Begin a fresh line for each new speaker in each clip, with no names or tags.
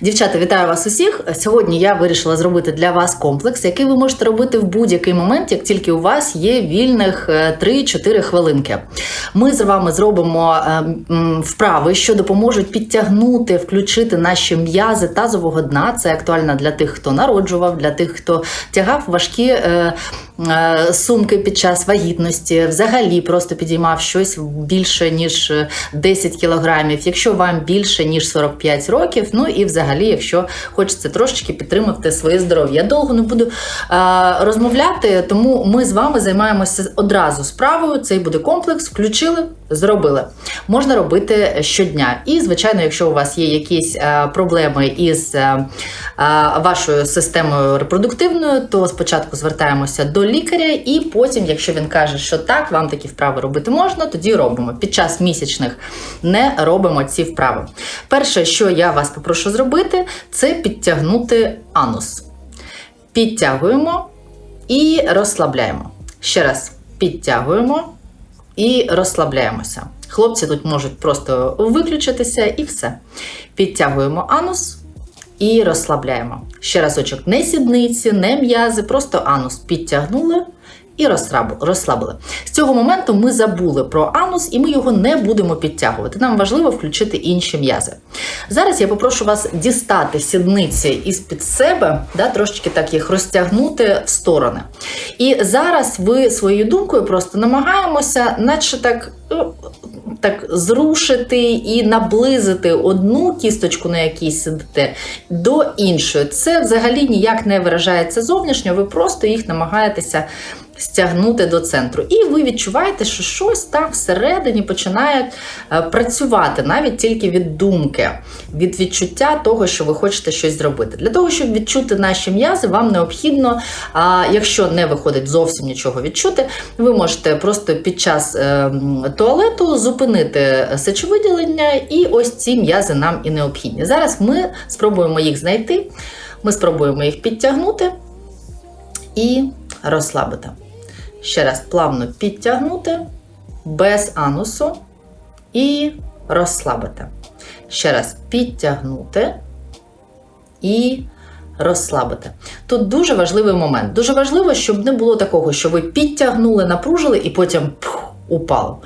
Дівчата, вітаю вас усіх. Сьогодні я вирішила зробити для вас комплекс, який ви можете робити в будь-який момент, як тільки у вас є вільних е, 3-4 хвилинки. Ми з вами зробимо е, вправи, що допоможуть підтягнути, включити наші м'язи тазового дна. Це актуально для тих, хто народжував, для тих, хто тягав важкі. е, е, Сумки під час вагітності, взагалі просто підіймав щось більше ніж е, 10 кілограмів. Якщо вам більше ніж 45 років, ну і взагалі, якщо хочеться трошечки підтримати своє здоров'я. Я довго не буду е, розмовляти, тому ми з вами займаємося одразу справою. Цей буде комплекс, включили, зробили. Можна робити щодня. І, звичайно, якщо у вас є якісь е, проблеми із е, вашою системою репродуктивною, то спочатку звертаємося до лікаря, і потім, якщо він каже, що так, вам такі вправи робити можна, тоді робимо. Під час місячних не робимо ці вправи. Перше, що я вас попрошу зробити, це підтягнути анус. Підтягуємо і розслабляємо. Ще раз підтягуємо і розслабляємося. Хлопці тут можуть просто виключитися і все. Підтягуємо анус і розслабляємо. Ще разочок, не сідниці, не м'язи, просто анус підтягнули і розслабили. З цього моменту ми забули про анус і ми його не будемо підтягувати. Нам важливо включити інші м'язи. Зараз я попрошу вас дістати сідниці із-під себе, да, трошечки так їх розтягнути в сторони. І зараз ви своєю думкою просто намагаємося, наче так. е, Так зрушити і наблизити одну кісточку, на якій сидите, до іншої. Це взагалі ніяк не виражається зовнішньо, ви просто їх намагаєтеся стягнути до центру. І ви відчуваєте, що щось там всередині починає е, працювати навіть тільки від думки, від відчуття того, що ви хочете щось зробити. Для того, щоб відчути наші м'язи, вам необхідно, а якщо не виходить зовсім нічого відчути, ви можете просто під час е, туалету зупинити сечовиділення, і ось ці м'язи нам і необхідні. Зараз ми спробуємо їх знайти, ми спробуємо їх підтягнути і розслабити. Ще раз плавно підтягнути без анусу і розслабити. Ще раз підтягнути і розслабити. Тут дуже важливий момент. Дуже важливо, щоб не було такого, що ви підтягнули, напружили і потім пух, упало.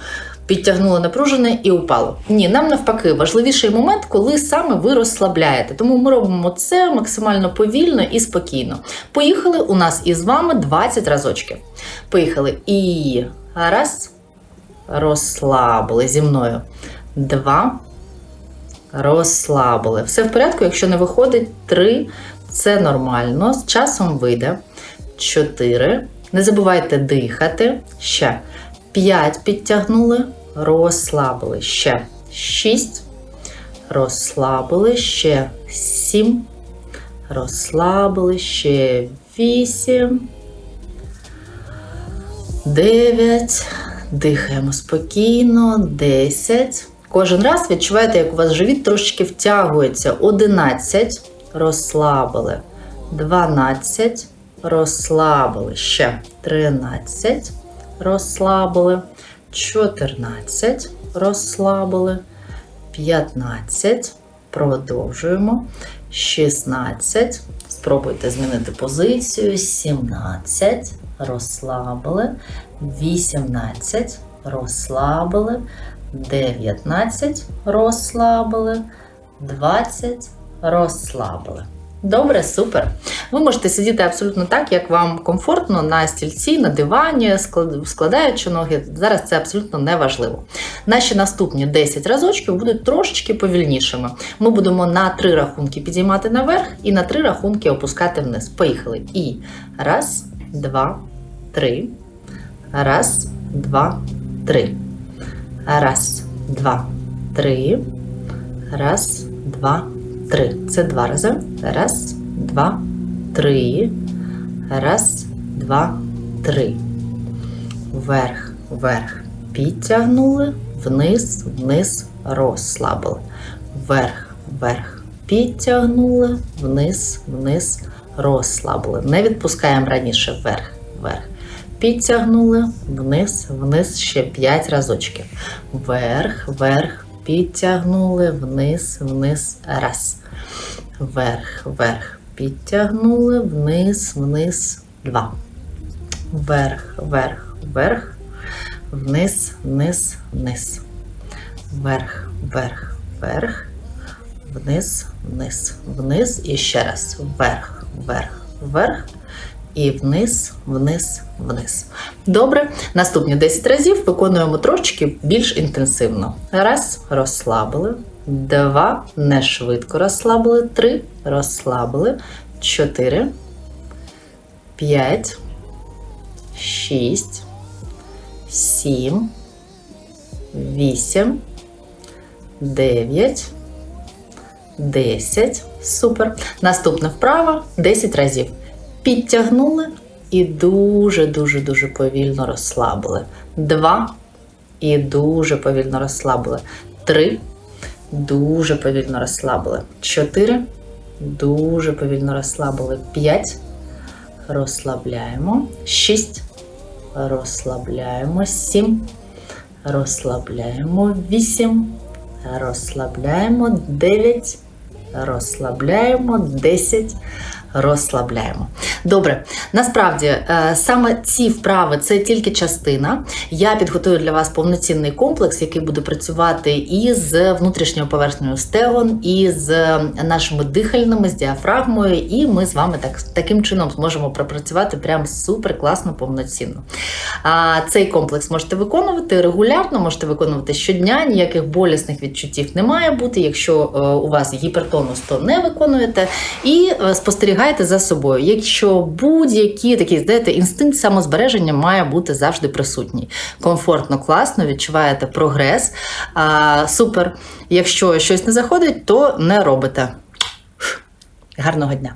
Підтягнули напружене і упало. Ні, нам навпаки важливіший момент, коли саме ви розслабляєте. Тому ми робимо це максимально повільно і спокійно. Поїхали у нас із вами 20 разочків. Поїхали. І раз. Розслабили зі мною. Два. Розслабили. Все в порядку, якщо не виходить, три. Це нормально. З часом вийде. Чотири. Не забувайте дихати. Ще. П'ять підтягнули. Розслабили. Ще. Шість. Розслабили. Ще. Сім. Розслабили. Ще. Вісім. Дев'ять. Дихаємо спокійно. Десять. Кожен раз відчуваєте, як у вас живіт трошечки втягується. 11. Розслабили. 12. Розслабили. Ще 13. Розслабили. 14. Розслабили. 15. Продовжуємо. 16. Спробуйте змінити позицію. 17. Розслабили. 18. Розслабили. 19 розслабили, 20 розслабили. Добре, супер. Ви можете сидіти абсолютно так, як вам комфортно на стільці, на дивані, складаючи ноги. Зараз це абсолютно не важливо. Наші наступні 10 разочків будуть трошечки повільнішими. Ми будемо на три рахунки підіймати наверх і на три рахунки опускати вниз. Поїхали. І раз, два, три. Раз, два, три. Раз, два, три. Раз, два, три. Це два рази. Раз, два, три. Раз, два, три. Вверх, вверх. Підтягнули. Вниз, вниз, розслабили. Вверх, вверх. Підтягнули. Вниз, вниз, розслабили. Не відпускаємо раніше вверх, вверх. Підтягнули вниз, вниз ще 5 разочків. Вверх, вверх, підтягнули, вниз, вниз, раз. вверх, вверх. Підтягнули, вниз, вниз, два. Вверх, вверх, вверх, вниз, вниз, вниз. Вверх, вверх, вверх, вниз, вниз, вниз. І ще раз. Вверх, вверх, вверх. І вниз, вниз, вниз. Добре. Наступні 10 разів виконуємо трошечки більш інтенсивно. Раз, розслабили. Два, не швидко розслабили. Три, розслабили. Чотири. П'ять. Шість. Сім. Вісім. Дев'ять. 10. Супер. Наступна вправа 10 разів. Підтягнули і дуже-дуже дуже повільно розслабили. 2. І дуже повільно розслабили. 3. Дуже повільно розслабили. 4. Дуже повільно розслабили. 5. Розслабляємо. 6. Розслабляємо. 7. Розслабляємо. 8. Розслабляємо 9, розслабляємо 10, розслабляємо. Добре, насправді е, саме ці вправи це тільки частина. Я підготую для вас повноцінний комплекс, який буде працювати і з внутрішньою поверхнею стегон, і з нашими дихальними, з діафрагмою, і ми з вами так, таким чином зможемо пропрацювати прям супер класно, повноцінно. А цей комплекс можете виконувати регулярно, можете виконувати щодня, ніяких болісних відчуттів не має бути. Якщо е, у вас гіпертонус, то не виконуєте. І е, спостерігайте за собою. Якщо будь-які такі, знаєте, інстинкт самозбереження має бути завжди присутній. Комфортно, класно, відчуваєте прогрес. А, супер. Якщо щось не заходить, то не робите. Гарного дня!